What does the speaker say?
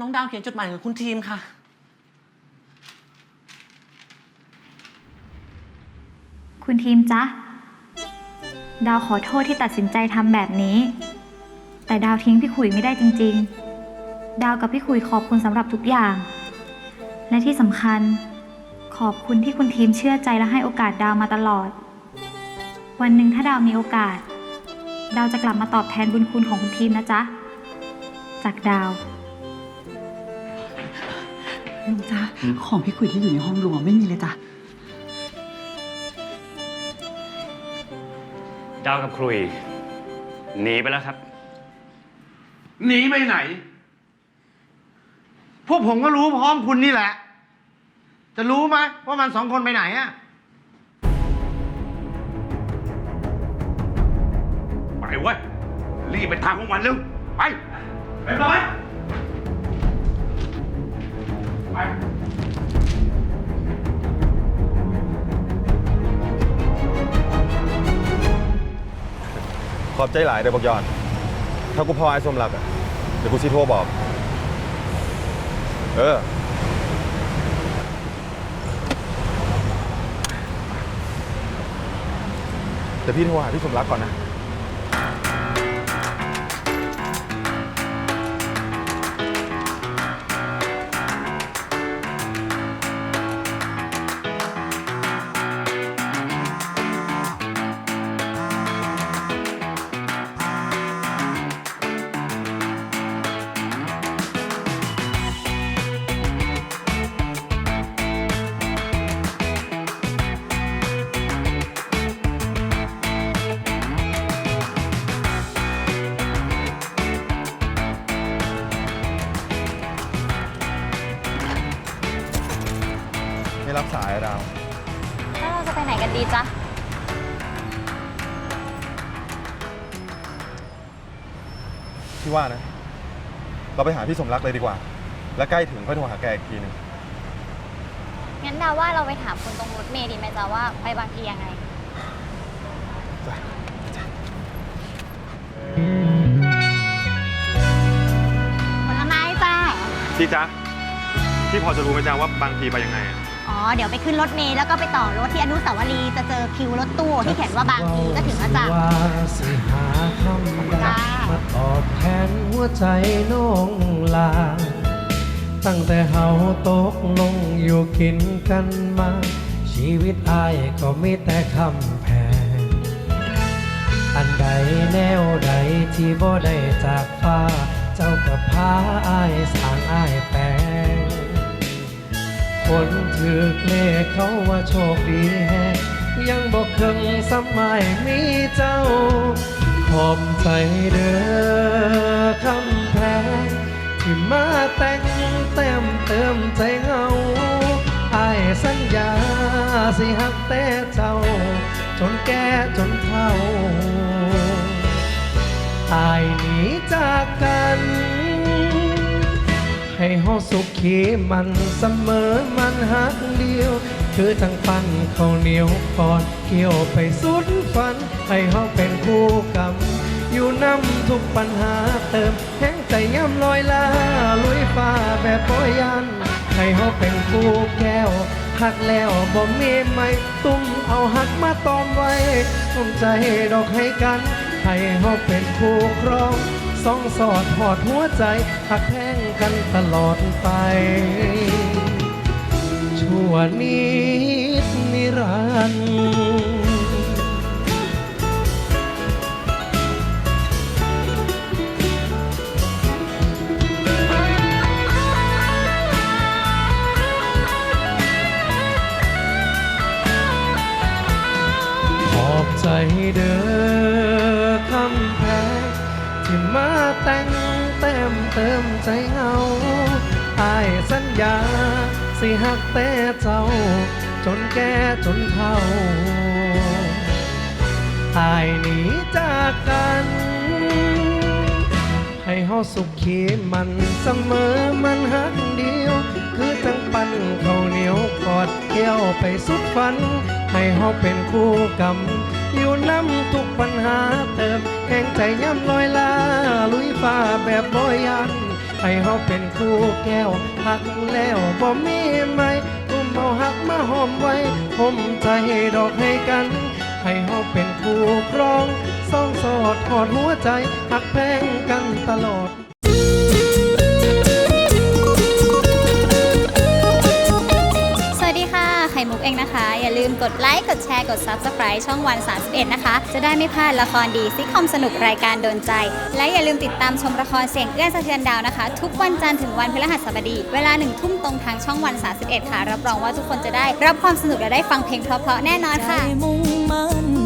น้องดาวเขียนจดหมายถึงคุณทีมค่ะ คุณทีมจ๊ะ ดาวขอโทษที่ตัดสินใจทำแบบนี้ แต่ดาวทิ้งพี่ขุยไม่ได้จริง ๆ ดาวกับพี่ขุยขอบคุณสำหรับทุกอย่าง และที่สำคัญ ขอบคุณที่คุณทีมเชื่อใจและให้โอกาสดาวมาตลอด วันหนึ่งถ้าดาวมีโอกาส ดาวจะกลับมาตอบแทนบุญคุณของคุณทีมนะจ๊ะ จากดาว ลุงจ๊ะของพี่ขุยที่อยู่ในห้องรวมไม่มีเลยจ้ะดาวกับครุยหนีไปแล้วครับ หนีไปไหน พวกผมก็รู้พร้อมคุณนี่แหละ จะรู้ไหมว่ามันสองคนไปไหนอะไปเว้ยรีบไปทางของมันเร็วไป ไปไป ไปขอบใจหลายเดี๋ยวบอกยอนถ้ากูพอไอ้สมรักอะเดี๋ยวกูซีโทรบอก เออเดี๋ยวพี่โทรหาพี่สมรักก่อนนะ ดีจ๊ะพี่ว่านะ เราไปหาพี่สมรักเลยดีกว่า แล้วใกล้ถึงค่อยโทรหาแกอีกทีหนึงงั้นดาว่าเราไปถามคนตรงรถเมย์ดีไหมจ๊ะว่าไปบางทียังไงผลไม้จ้าพี่จ๊ะพี่พอจะรู้ไหมจ๊ะว่าบางทีไปยังไงอะอ๋อ เดี๋ยวไปขึ้นรถเมล์แล้วก็ไปต่อรถที่อนุสาวรีย์จะเจอคิวรถตู้ที่เขียนว่าบางทีก็ถึงแล้วจ้ะ ว่าสิหาคำใดจ้ามาตอบแทนหัวใจน้องลา ตั้งแต่เฮาตกลงอยู่กินกันมา ชีวิตอายก็มีแต่คำแพง อันใดแนวใดที่บ่ได้จากฟ้า เจ้ากับพาอายสร้างอายแปลง คนถือเลขเขาว่าโชคดีแฮยังบอกเคงสมัยมีเจ้า ขอบใจเด้อคำแพงที่มาแต่งเต็มเติมใจเงาอายสัญญาสิหักแต่เจ้า จนแก่จนเฒ่าอายหนีจากกัน ให้เฮาสุขีมันเสมอมันหักเดียว คือทั้งปันข้าวเหนียวกอนเกี่ยวไปสุดฝัน ให้เฮาเป็นคู่กรรมอยู่นำทุกปัญหาเติมแห้งใจย่ำลอยลาลุยฟ้าแบบปอยัน ให้เฮาเป็นคู่แก้วหักแล้วบ่มีไม่ตุ้มเอาหักมาตอมไว้ตุ้มใจดอกให้กัน ให้เฮาเป็นคู่ครองสองสอดหอดหัวใจหักแท่ง กันตลอดไป ชั่วนิดนิรันดร์ขอบใจเด้อคำแพงที่มาแต่ง เต็มเติมใจเงาอายสัญญา สิหักแต่เจ้า จนแก่จนเฒ่าอายหนีจากกัน ให้เฮาสุขขีมันเสมอมันหักเดียว คือจังปันเขาเหนียวกอดเกี่ยวไปสุดฝัน ให้เฮาเป็นคู่กรรมอยู่น้ำทุกปัญหาเติมแห่งใจย่ำลอยลา ลุยฟ้าแบบบอยันให้เฮาเป็นคู่แก้วหักแล้วบ่มีไหมอุ้มเอาหักมาหอมไว้ผมใจดอกให้กัน ให้เฮาเป็นคู่ครองสองโสดขอดหัวใจหักแพงกันตลอด อย่าลืมกดไลค์ กดแชร์ กด Subscribe ช่องวัน 31 นะคะ จะได้ไม่พลาดละครดีซิคอมสนุกรายการโดนใจ และอย่าลืมติดตามชมละครเสียงเอื้อสะเทือนดาวนะคะ ทุกวันจันทร์ถึงวันพฤหัสบดี เวลาหนึ่งทุ่มตรงทางช่องวัน 31 ค่ะ รับรองว่าทุกคนจะได้รับความสนุกและได้ฟังเพลงเพราะๆแน่นอนค่ะมุ่งมั่น